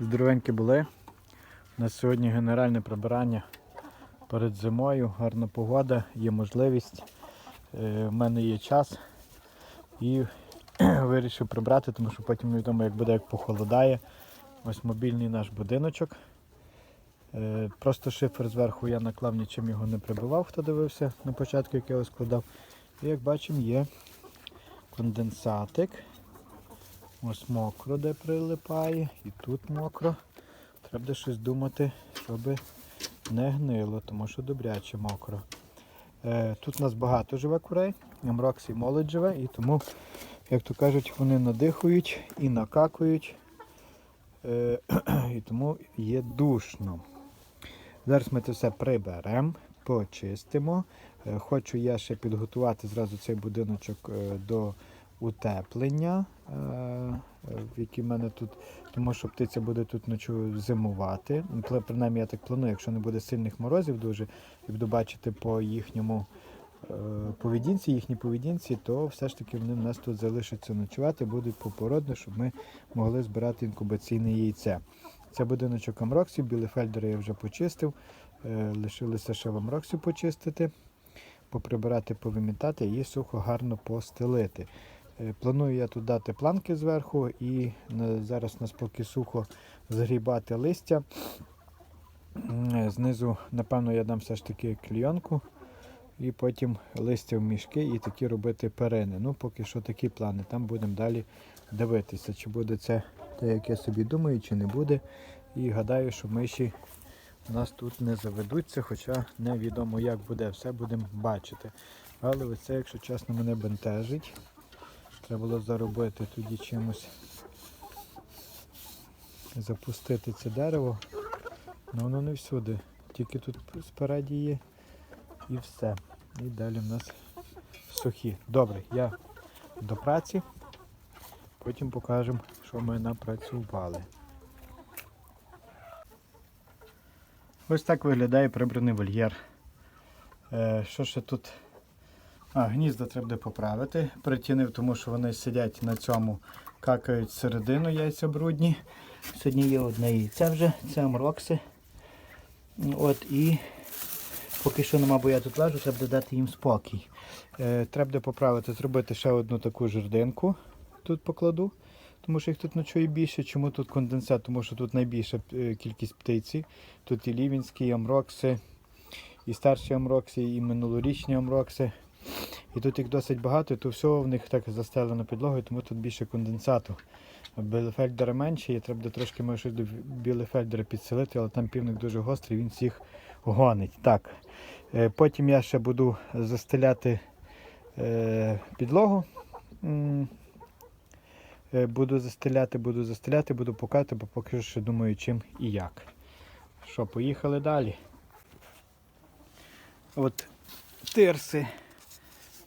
здоровенькі були. У нас сьогодні генеральне прибирання перед зимою, гарна погода, є можливість. Е, В мене є час і вирішив прибрати, тому що потім невідомо, як буде, як похолодає. Ось мобільний наш будиночок. Е, Просто шифер зверху я наклав, нічим його не прибивав, хто дивився на початку, як я його складав. І як бачимо, є конденсатик. Ось мокро де прилипає, і тут мокро. Треба щось думати, щоб не гнило, тому що добряче мокро. Е, тут у нас багато живе курей, Амрокс і молодь живе, і тому, як то кажуть, вони надихають і накакують. Е, і тому є душно. Зараз ми це все приберемо, почистимо. Е, Хочу я ще підготувати зразу цей будиночок е, до утеплення, е, е, в мене тут, тому що птиця буде тут ночу зимувати. Ну, Принаймні я так планую, якщо не буде сильних морозів дуже, і буду бачити по їхньому е, поведінці, їхній поведінці, то все ж таки вони в нас тут залишаться ночувати, будуть попородні, щоб ми могли збирати інкубаційне яйце. Це будиночок Амроксів, білефельдери я вже почистив. Е, Лишилося ще в Амроксі почистити, поприбирати, повимітати і сухо гарно постелити. Е, Планую я тут дати планки зверху і зараз нас поки сухо згрібати листя. Е, Знизу, напевно, я дам все ж таки клійонку і потім листя в мішки і такі робити перини. Ну, поки що такі плани. Там будемо далі дивитися, чи буде це те, як я собі думаю, чи не буде. І гадаю, що миші у нас тут не заведуться, хоча невідомо як буде, все будемо бачити. Але оце, якщо чесно, мене бентежить. Треба було заробити тоді чимось запустити це дерево. Ну воно не всюди. Тільки тут спереді є і все. І далі в нас сухі. Добре, я до праці. Потім покажемо, що ми напрацювали. Ось так виглядає прибраний вольєр. Е, що ще тут? А, гнізда треба буде поправити. Притінив, тому що вони сидять на цьому, какають середину яйця брудні. Сьогодні є одне яйце вже, це амрокси. От і поки що нема, бо я тут лежу, треба дати їм спокій. Е, треба буде поправити, зробити ще одну таку жердинку. Тут покладу, тому що їх тут ночує більше. Чому тут конденсат? Тому що тут найбільша е, кількість птиці. Тут і лівінські, і амрокси, і старші амрокси, і минулорічні амрокси. І тут їх досить багато, і то все в них так застелено підлогою, тому тут більше конденсату. Білефельдера менше, і треба трошки може щось до білефельдера підселити, але там півник дуже гострий, він всіх гонить. Так. Е, Потім я ще буду застеляти е, підлогу. Е, Буду застеляти, буду застеляти, буду покати, бо поки що думаю, чим і як. Що, поїхали далі. От тирси.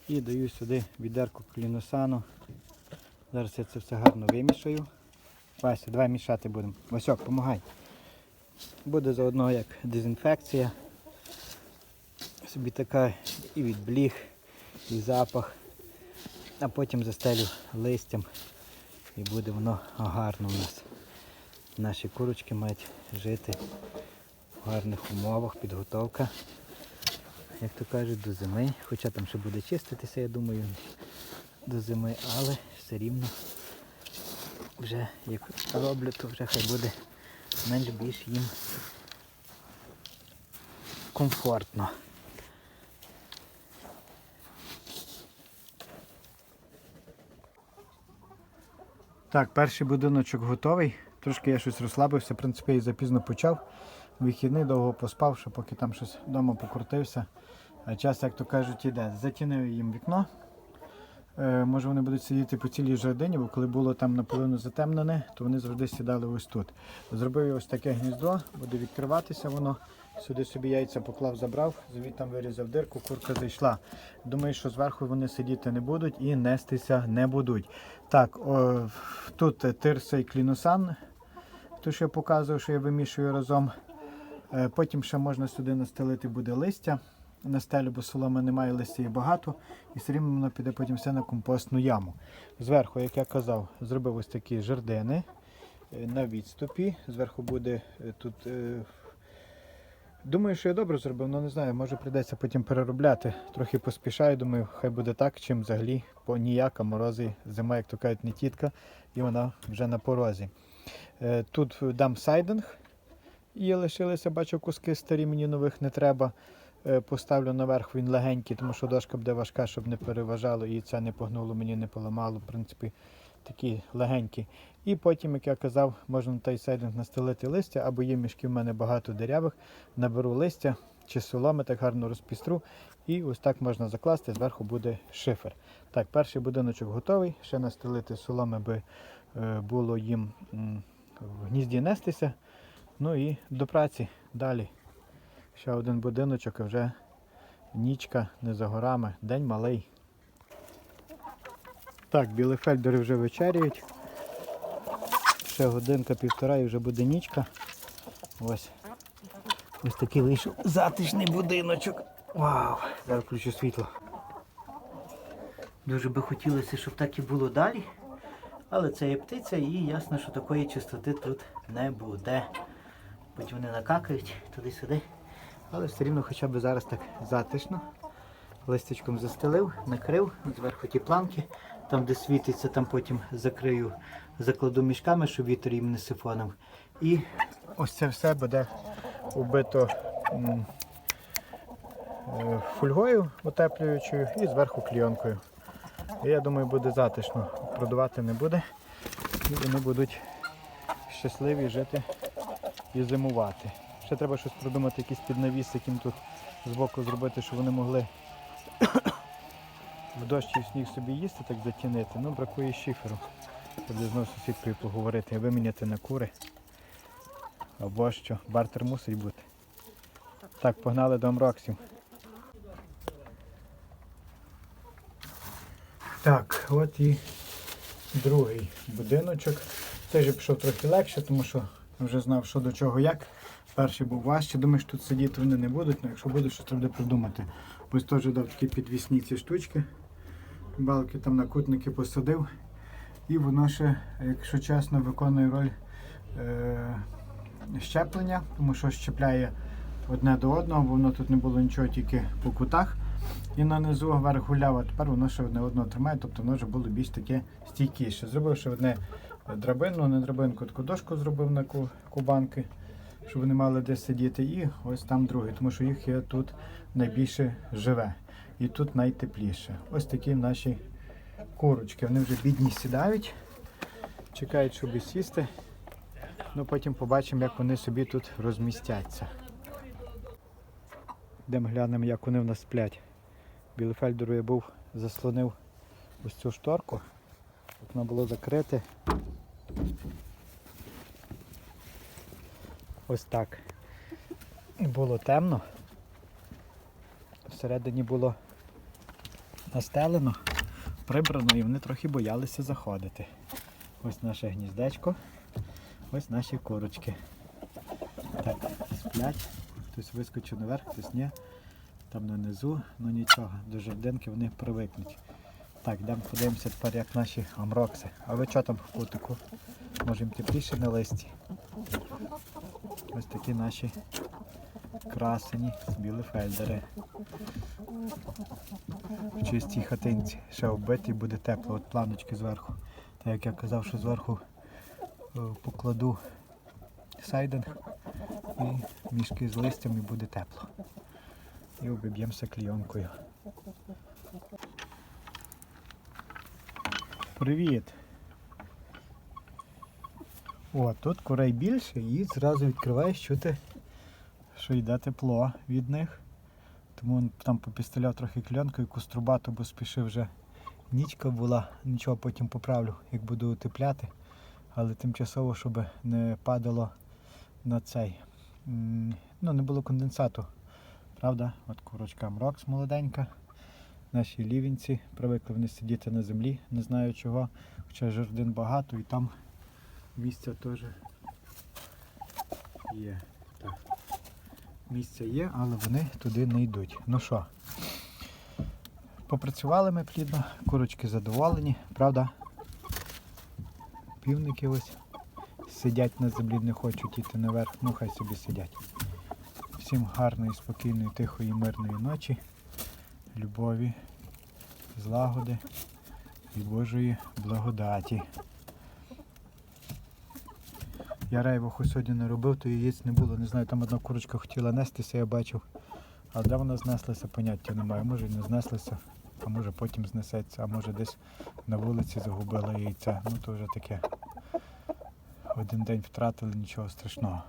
І даю сюди відерку кліносану. Зараз я це все гарно вимішаю. Вася, давай мішати будемо. Васьок, допомагай. Буде заодно як дезінфекція. Собі така і відбліг, і запах. А потім застелю листям і буде воно гарно у нас. Наші курочки мають жити в гарних умовах, підготовка як то кажуть, до зими. Хоча там ще буде чиститися, я думаю, до зими, але все рівно вже як роблю, то вже хай буде менш більш їм комфортно. Так, перший будиночок готовий. Трошки я щось розслабився, в принципі, я і запізно почав. Вихідний довго поспав, що поки там щось вдома покрутився. А час, як то кажуть, іде. Затінив їм вікно. Е, може вони будуть сидіти по цілій жердині, бо коли було там наполовину затемнене, то вони завжди сідали ось тут. Зробив ось таке гніздо, буде відкриватися воно. Сюди собі яйця поклав, забрав, звідти вирізав дирку, курка зайшла. Думаю, що зверху вони сидіти не будуть і нестися не будуть. Так, о, тут тирса і клінусан, то що я показував, що я вимішую разом. Е, Потім ще можна сюди настелити буде листя. На стелю, бо соломи немає, листя є багато, і все рівно воно піде потім все на компостну яму. Зверху, як я казав, зробив ось такі жердини. е, на відступі. Зверху буде е, тут. Думаю, що я добре зробив, але не знаю, може прийдеться потім переробляти. Трохи поспішаю, думаю, хай буде так, чим взагалі по ніяка морози, зима, як то кажуть, не тітка, і вона вже на порозі. Тут дам сайдинг. І лишилися, бачу, куски старі, мені нових не треба. Е, Поставлю наверх, він легенький, тому що дошка буде важка, щоб не переважало і це не погнуло, мені не поламало. В принципі, такі легенькі. І потім, як я казав, можна на той сайдинг настелити листя, або є мішки в мене багато деревих. Наберу листя чи соломи, так гарно розпістру. І ось так можна закласти, зверху буде шифер. Так, перший будиночок готовий. Ще настелити соломи, би е, було їм в гнізді нестися. Ну і до праці далі. Ще один будиночок, а вже нічка не за горами, день малий. Так, білефельдери вже вечеряють. Ще годинка півтора і вже буде нічка. Ось. Ось такий вийшов затишний будиночок. Вау! Зараз включу світло. Дуже би хотілося, щоб так і було далі. Але це є птиця і ясно, що такої чистоти тут не буде. Потім вони накакають туди-сюди. Але все рівно хоча б зараз так затишно. Листячком застелив, накрив, зверху ті планки, там де світиться, там потім закрию, закладу мішками, щоб вітер їм не сифонив. І ось це все буде убито м, е, фольгою утеплюючою і зверху клійонкою. Я думаю, буде затишно. Продувати не буде. І вони будуть щасливі жити і зимувати. Ще треба щось придумати, якийсь піднавіс, яким тут збоку зробити, щоб вони могли в дощ і в сніг собі їсти, так затінити. Ну, бракує шиферу. Треба знову сусідкою поговорити, виміняти на кури. Або що, бартер мусить бути. Так, погнали до Амроксів. Так, от і другий будиночок. Же пішов трохи легше, тому що вже знав, що до чого як. Перший був важче. Думаю, що тут сидіти вони не будуть, але якщо будуть, що треба придумати. Ось теж дав такі підвісні ці штучки. Балки там на кутники посадив. І воно ще, якщо чесно, виконує роль е- щеплення, тому що щепляє одне до одного, бо воно тут не було нічого тільки по кутах. І на низу вверх гуляв, тепер воно ще одне одного тримає, тобто воно вже було більш таке стійкіше. Зробив ще одне драбину, не драбинку, таку дошку зробив на кубанки, щоб вони мали де сидіти. І ось там другий, тому що їх є тут найбільше живе. І тут найтепліше. Ось такі наші курочки. Вони вже бідні сідають, чекають, щоб сісти. Ну потім побачимо, як вони собі тут розмістяться. Йдемо глянемо, як вони в нас сплять. Білефельдеру я був, заслонив ось цю шторку. Вікно було закрите. Ось так. Було темно. Всередині було настелено, прибрано і вони трохи боялися заходити. Ось наше гніздечко, ось наші курочки. Так, сплять. Хтось вискочив наверх, хтось ні. Там нанизу, ну нічого, до жердинки вони привикнуть. Так, йдемо подивимося тепер, як наші амрокси. А ви що там в кутику? Може їм тепліше на листі? Ось такі наші красені білефельдери. В чистій хатинці. Ще оббитий буде тепло, от планочки зверху. Так як я казав, що зверху е, покладу сайдинг і мішки з листям і буде тепло. І обіб'ємося клійонкою. Привіт! О, тут курей більше і зразу відкриваєш чути, що йде тепло від них. Тому там попістеляв трохи кльонкою, кострубату, бо спішив вже нічка була, нічого потім поправлю, як буду утепляти. Але тимчасово, щоб не падало на цей. Ну, не було конденсату. Правда? От курочка Мрокс молоденька. Наші лівінці привикли вони сидіти на землі, не знаю чого. Хоча жердин багато і там місця теж є. Так. Місця є, але вони туди не йдуть. Ну що, попрацювали ми плідно, курочки задоволені, правда? Півники ось сидять на землі, не хочуть йти наверх, ну хай собі сидять. Всім гарної, спокійної, тихої, мирної ночі, любові, злагоди і Божої благодаті. Я рейвуху сьогодні не робив, то яєць не було. Не знаю, там одна курочка хотіла нестися, я бачив. А де вона знеслася, поняття немає. Може і не знеслася, а може потім знесеться, а може десь на вулиці загубила яйця. Ну то вже таке. Один день втратили, нічого страшного.